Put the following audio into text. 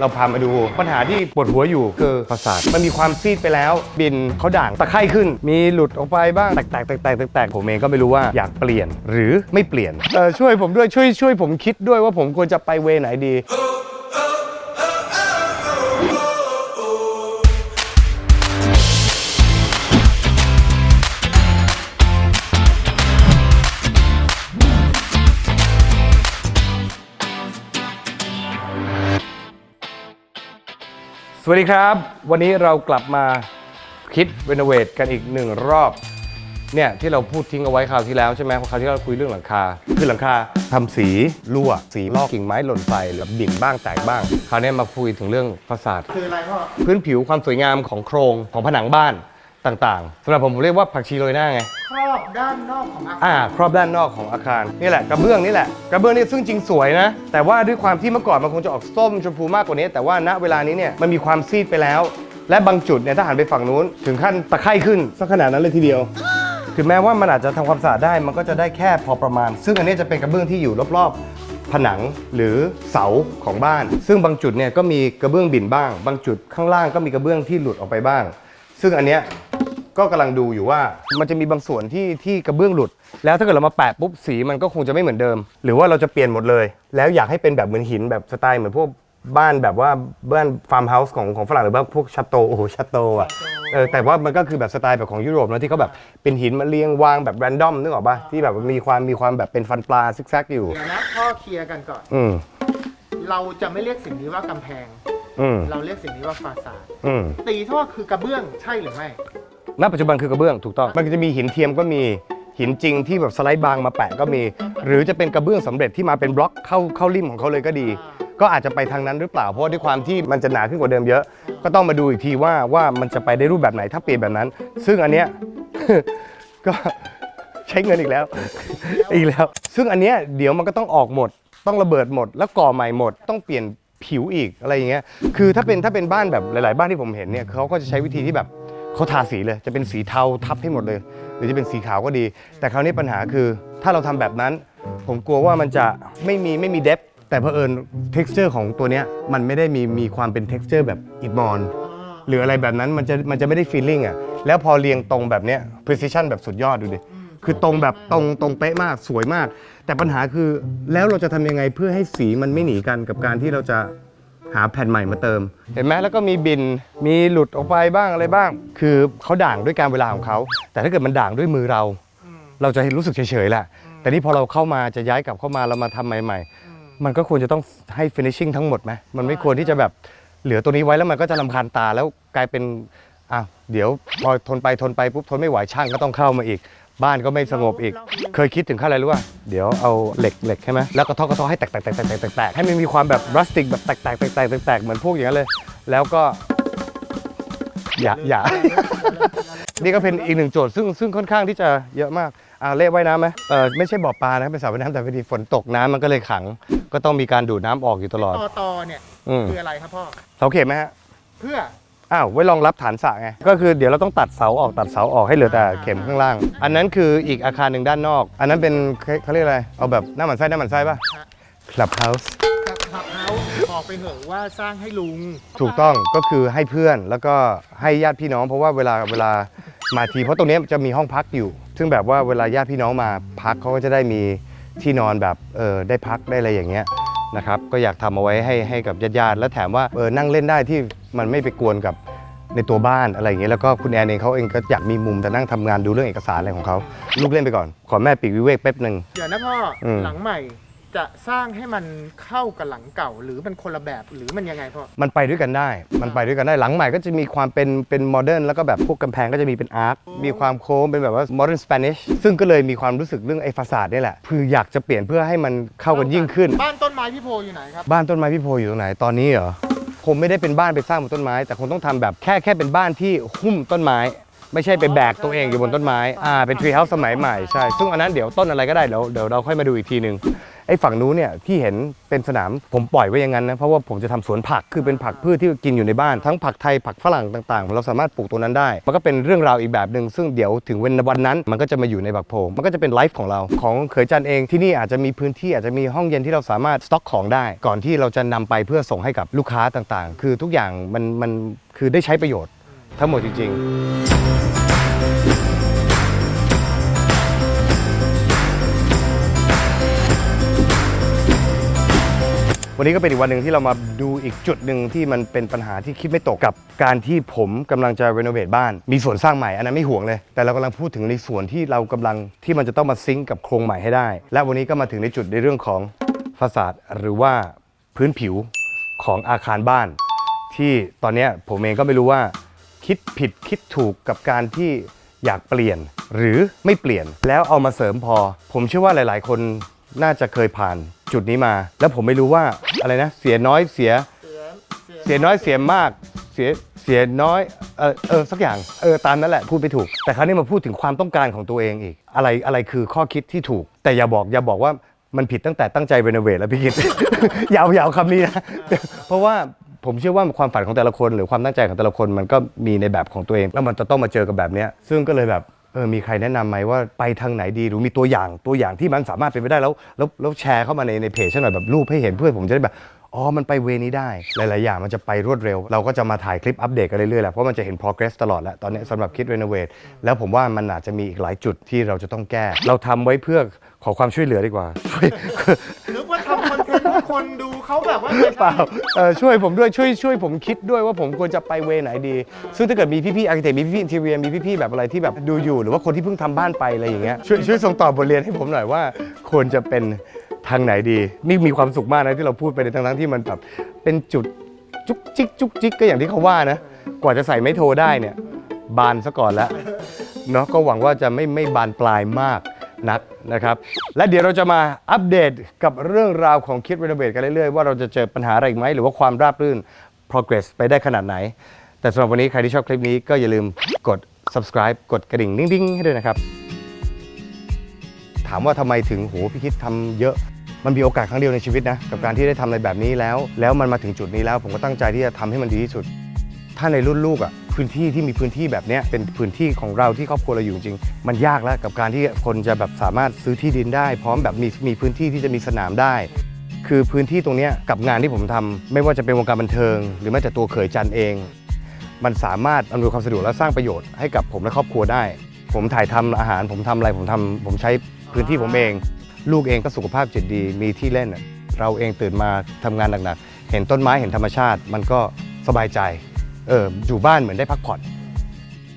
เราพามาดูปัญหาที่ปวดหัวอยู่คือประสาทมันมีความซีดไปแล้วบินเขาด่างตะไคร่ขึ้น มีหลุดออกไปบ้างแตกแตกแตกแตกแตกแตกผมเองก็ไม่รู้ว่าอยากเปลี่ยนหรือไม่เปลี่ยนเออช่วยผมด้วยช่วยช่วยผมคิดด้วยว่าผมควรจะไปเวไหนดี วัสดีครับ วันนี้เรากลับมาคิดรีโนเวทกันอีกหนึ่งรอบเนี่ยที่เราพูดทิ้งเอาไว้คราวที่แล้วใช่ไหมเพราะคราวที่เราคุยเรื่องหลังคา คือหลังคาทำสีรั่วสีลอกกิ่งไม้หล่นใส่แล้วบิ่นบ้างแตกบ้าง คราวนี้มาคุยถึงเรื่องฟาสาดคืออะไรพ่อพื้นผิวความสวยงามของโครงของผนังบ้านต่างๆสำหรับผมผมเรียกว่าผักชีโรยหน้าไง ครอบด้านนอกของอาคารอ่าครอบด้านนอกของอาคารนี่แหละกระเบื้องนี่แหละกระเบื้องนี่ซึ่งจริงสวยนะ แต่ว่าด้วยความที่เมื่อก่อนมันคงจะออกส้มชมพูมากกว่านี้ แต่ว่าณเวลานี้เนี่ยมันมีความซีดไปแล้ว และบางจุดเนี่ยถ้าหันไปฝั่งนู้น ถึงขั้นตะไคร่ขึ้นสักขนาดนั้นเลยทีเดียวถึงแม้ว่ามันอาจจะทำความสะอาดได้มันก็จะได้แค่พอประมาณ ซึ่งอันนี้จะเป็นกระเบื้องที่อยู่รอบๆ ผนังหรือเสาของบ้าน ซึ่งบางจุดเนี่ยก็มีกระเบื้องบิ่นบ้าง บางจุดข้างล่างก็มีกระเบื้องที่หลุดออกไปบ้าง ซึ่งอันเนี้ย ก็กำลังดูอยู่ว่ามันจะมีบางส่วนที่ที่กระเบื้องหลุด แล้วถ้าเกิดเรามาแปะปุ๊บสีมันก็คงจะไม่เหมือนเดิม หรือว่าเราจะเปลี่ยนหมดเลย แล้วอยากให้เป็นแบบเหมือนหินแบบสไตล์เหมือนพวกบ้านแบบว่าบ้านฟาร์มเฮาส์ของของฝรั่งหรือว่าพวกชัตโตโอ้โหชัตโตอะเออแต่ว่ามันก็คือแบบสไตล์แบบของยุโรปนะที่เขาแบบเป็นหินมาเรียงวางแบบแรนดอมนึกออกปะที่แบบมีความมีความแบบเป็นฟันปลาซิกแซกอยู่ เดี๋ยวนะพ่อเคลียร์กันก่อน อืมเราจะไม่เรียกสิ่งนี้ว่ากำแพง อืมเราเรียกสิ่งนี้ว่าฟาซาดอืมตีเท่าว่าคือกระเบื้องใช่หรือไม่ ณปัจจุบันคือกระเบื้องถูกต้อง มันก็จะมีหินเทียมก็มีหินจริงที่แบบสไลด์บางมาแปะก็มี หรือจะเป็นกระเบื้องสำเร็จที่มาเป็นบล็อกเข้าเข้าริมของเขาเลยก็ดี ก็อาจจะไปทางนั้นหรือเปล่าเพราะว่าด้วยความที่มันจะหนาขึ้นกว่าเดิมเยอะ ก็ต้องมาดูอีกทีว่าว่ามันจะไปได้รูปแบบไหนถ้าเปลี่ยนแบบนั้น ซึ่งอันเนี้ย ก็ใช้เงินอีกแล้ว อีกแล้ว ซึ่งอันเนี้ยเดี๋ยวมันก็ต้องออกหมด ต้องระเบิดหมด แล้วก่อใหม่หมด ต้องเปลี่ยนผิวอีกอะไรอย่างเงี้ย คือถ้าเป็นถ้าเป็นบ้านแบบหลาย ๆ บ้านที่ผมเห็นเนี่ยเขาก็จะใช้วิธีที่แบบ เขาทาสีเลย จะเป็นสีเทาทับให้หมดเลย หรือจะเป็นสีขาวก็ดี แต่คราวนี้ปัญหาคือถ้าเราทำแบบนั้น ผมกลัวว่ามันจะไม่มีไม่มีเดฟแต่เผอิญ texture ของตัวเนี้ยมันไม่ได้มีมีความเป็น texture แบบอิฐมอนหรืออะไรแบบนั้นมันจะมันจะไม่ได้ feeling อะแล้วพอเรียงตรงแบบเนี้ย precision แบบสุดยอดดูดิคือตรงแบบตรงตรงเป๊ะมากสวยมาก แต่ปัญหาคือแล้วเราจะทำยังไงเพื่อให้สีมันไม่หนีกันกับการที่เราจะ หาแผ่นใหม่มาเติม เห็นไหมแล้วก็มีบินมีหลุดออกไปบ้างอะไรบ้าง คือเขาด่างด้วยการเวลาของเขา แต่ถ้าเกิดมันด่างด้วยมือเรา เราจะรู้สึกเฉยๆแหละแต่นี่พอเราเข้ามาจะย้ายกลับเข้ามาเรามาทำใหม่ ๆ มันก็ควรจะต้องให้ finishing ทั้งหมดไหมมันไม่ควรที่จะแบบเหลือตัวนี้ไว้แล้วมันก็จะลำคาญตาแล้วกลายเป็นอะเดี๋ยวพอทนไปทนไปปุ๊บทนไม่ไหวช่างก็ต้องเข้ามาอีก บ้านก็ไม่สงบอีก เคยคิดถึงขั้นอะไรรู้ป่ะเดี๋ยวเอาเหล็กเหล็กใช่ไหมแล้วก็ทอกกระทอให้แตกแตกแตกแตกแตกแตกให้มันมีความแบบรัสติกแบบแตกแตกแตกแตกแตกแตกเหมือนพวกอย่างนั้นเลย แล้วก็ อย่าอย่า นี่ก็เป็นอีกหนึ่งโจทย์ซึ่งซึ่งค่อนข้างที่จะเยอะมากอ่าเล่ว่ายน้ำไหมเออไม่ใช่บ่อปลานะเป็นสระว่ายน้ำแต่พอดีฝนตกน้ำมันก็เลยขัง ก็ต้องมีการดูดน้ำออกอยู่ตลอด ตอตอเนี่ยอืม คืออะไรครับพ่อเสาเข็มไหมฮะ เพื่อ อ้าวไว้รองรับฐานสระไงก็คือเดี๋ยวเราต้องตัดเสาออกตัดเสาออกให้เหลือแต่เข็มข้างล่าง อันนั้นคืออีกอาคารหนึ่งด้านนอก อันนั้นเป็นเขาเขาเรียกอะไรเอาแบบหน้าหมันไส้หน้าหมันไส้ป่ะฮะ Club House กับขับเฮาบอกไปเหอะว่าสร้างให้ลุงถูกต้องก็คือให้เพื่อนแล้วก็ให้ญาติพี่น้อง เพราะว่าเวลาเวลามาทีเพราะตรงเนี้ยจะมีห้องพักอยู่ ซึ่งแบบว่าเวลาญาติพี่น้องมาพักเขาก็จะได้มีที่นอนแบบเออได้พักได้อะไรอย่างเงี้ย นะครับก็อยากทำเอาไว้ให้ให้กับญาติๆแล้วแถมว่าเออนั่งเล่นได้ที่มันไม่ไปกวนกับในตัวบ้านอะไรอย่างเงี้ยแล้วก็คุณแอนเองเขาเองก็อยากมีมุมแต่นั่งทำงานดูเรื่องเอกสารอะไรของเขาลูกเล่นไปก่อน ขอแม่ปีกวิเวกแป๊บหนึ่ง เดี๋ยวนะพ่ออม หลังใหม่ จะสร้างให้มันเข้ากับหลังเก่าหรือมันคนละแบบหรือมันยังไงพ่อ มันไปด้วยกันได้ มันไปด้วยกันได้ หลังใหม่ก็จะมีความเป็นเป็นโมเดิร์นแล้วก็แบบพวกกำแพงก็จะมีเป็นอาร์ค มีความโค้งเป็นแบบว่าโมเดิร์นสเปนิช ซึ่งก็เลยมีความรู้สึกเรื่องไอ้ฟาสาดนี่แหละ คืออยากจะเปลี่ยนเพื่อให้มันเข้ากันยิ่งขึ้น บ้านต้นไม้พี่โพอยู่ไหนครับ บ้านต้นไม้พี่โพอยู่ตรงไหนตอนนี้เหรอ คงไม่ได้เป็นบ้านไปสร้างบนต้นไม้ แต่คงต้องทำแบบแค่แค่เป็นบ้านที่หุ้มต้นไม้ ไม่ใช่ไปแบกตัวเองอยู่บนต้นไม้ อ่า เป็นทรีเฮาส์สมัยใหม่ ใช่ ซึ่งอันนั้นเดี๋ยวต้นอะไรก็ได้ เดี๋ยวเดี๋ยวเราค่อยมาดูอีกทีหนึ่ง ไอ้ฝั่งนู้นเนี่ยที่เห็นเป็นสนามผมปล่อยไว้อย่างนั้นนะเพราะว่าผมจะทำสวนผักคือเป็นผักพืชที่กินอยู่ในบ้านทั้งผักไทยผักฝรั่งต่างๆ เราสามารถปลูกตรงนั้นได้ มันก็เป็นเรื่องราวอีกแบบหนึ่งซึ่งเดี๋ยวถึงวันวันนั้น มันก็จะมาอยู่ในบักโพงมันก็จะเป็นไลฟ์ของเราของเขยจันเองที่นี่อาจจะมีพื้นที่อาจจะมีห้องเย็นที่เราสามารถสต็อกของได้ ก่อนที่เราจะนำไปเพื่อส่งให้กับลูกค้าต่างๆ คือทุกอย่างมันมันคือได้ใช้ประโยชน์ทั้งหมดจริง ๆ วันนี้ก็เป็นอีกวันหนึ่งที่เรามาดูอีกจุดหนึ่งที่มันเป็นปัญหาที่คิดไม่ตกกับการที่ผมกำลังจะรีโนเวทบ้าน มีส่วนสร้างใหม่อันนั้นไม่ห่วงเลย แต่เรากำลังพูดถึงในส่วนที่เรากำลังที่มันจะต้องมาซิงก์กับโครงใหม่ให้ได้ และวันนี้ก็มาถึงในจุดในเรื่องของฟาสาดหรือว่าพื้นผิวของอาคารบ้าน ที่ตอนนี้ผมเองก็ไม่รู้ว่าคิดผิดคิดถูกกับการที่อยากเปลี่ยนหรือไม่เปลี่ยนแล้วเอามาเสริมพอ ผมเชื่อว่าหลาย ๆ คนน่าจะเคยผ่าน จุดนี้มา แล้วผมไม่รู้ว่าอะไรนะ เสียน้อยเสีย เสียน้อยเสียมาก เสียเสียน้อยเออเออสักอย่างเออตามนั้นแหละพูดไปถูก แต่คราวนี้มาพูดถึงความต้องการของตัวเองอีก อะไรอะไรคือข้อคิดที่ถูก แต่อย่าบอกอย่าบอกว่ามันผิดตั้งแต่ตั้งใจรีโนเวทแล้วพี่คิดยาวๆคำนี้นะเพราะว่าผมเชื่อว่าความฝันของแต่ละคน หรือความตั้งใจของแต่ละคนมันก็มีในแบบของตัวเอง แล้วมันจะต้องมาเจอกับแบบเนี้ยซึ่งก็เลยแบบ เออมีใครแนะนำไหมว่าไปทางไหนดีหรือมีตัวอย่างตัวอย่างที่มันสามารถเป็นไปได้แล้วแล้วแล้วแชร์เข้ามาในในเพจฉันหน่อยแบบรูปให้เห็นเพื่อผมจะได้แบบอ๋อมันไปเวนี้ได้ หลาย ๆ อย่างมันจะไปรวดเร็ว เราก็จะมาถ่ายคลิปอัปเดตกันเรื่อย ๆ แหละเพราะมันจะเห็น progress ตลอดแหล้วตอนนี้สำหรับคิด renovate แล้วผมว่ามันอาจจะมีอีกหลายจุดที่เราจะต้องแก้ เราทำไว้เพื่อขอความช่วยเหลือดีกว่า คนดูเขาแบบว่าเปล่าเออช่วยผมด้วยช่วยช่วยผมคิดด้วยว่าผมควรจะไปเวไหนดี ซึ่งถ้าเกิดมีพี่ๆอาร์เคเต็มีพี่ๆอินเทเรียมีพี่ๆแบบอะไรที่แบบดูอยู่ หรือว่าคนที่เพิ่งทำบ้านไปอะไรอย่างเงี้ยช่วยช่วยส่งต่อบทเรียนให้ผมหน่อยว่าควรจะเป็นทางไหนดี นี่มีความสุขมากนะที่เราพูดไปในทั้งๆที่มันแบบเป็นจุดจุกจิกจุกจิกก็อย่างที่เขาว่านะ กว่าจะใส่ไม้โทรได้เนี่ย บานซะก่อนแล้วเนาะก็หวังว่าจะไม่ไม่บานปลายมาก นักนะครับ และเดี๋ยวเราจะมาอัปเดตกับเรื่องราวของคิดรีโนเวทกันเรื่อยๆ ว่าเราจะเจอปัญหาอะไรอีกไหมหรือว่าความราบรื่น progress ไปได้ขนาดไหน แต่สำหรับวันนี้ใครที่ชอบคลิปนี้ก็อย่าลืมกด subscribe กดกระดิ่งดิ้งๆให้ด้วยนะครับ ถามว่าทำไมถึงโหพี่คิดทำเยอะมันมีโอกาสครั้งเดียวในชีวิตนะ กับการที่ได้ทำอะไรแบบนี้แล้ว แล้วมันมาถึงจุดนี้แล้ว ผมก็ตั้งใจที่จะทำให้มันดีที่สุด ถ้าในรุ่นลูกอะพื้นที่ที่มีพื้นที่แบบเนี้ยเป็นพื้นที่ของเราที่ครอบครัวเราอยู่จริง มันยากแล้วกับการที่คนจะแบบสามารถซื้อที่ดินได้ พร้อมแบบมีมีพื้นที่ที่จะมีสนามได้ คือพื้นที่ตรงเนี้ยกับงานที่ผมทำไม่ว่าจะเป็นวงการบันเทิง หรือแม้แต่ตัวเขยจันเอง มันสามารถอำนวยความสะดวกและสร้างประโยชน์ให้กับผมและครอบครัวได้ ผมถ่ายทำอาหารผมทำอะไรผมทำผมใช้พื้นที่ผมเอง ลูกเองก็สุขภาพจิตดีมีที่เล่นเราเองตื่นมาทำงานหนักๆเห็นต้นไม้เห็นธรรมชาติ มันก็สบายใจ อออยู่บ้านเหมือนได้พักผ่อน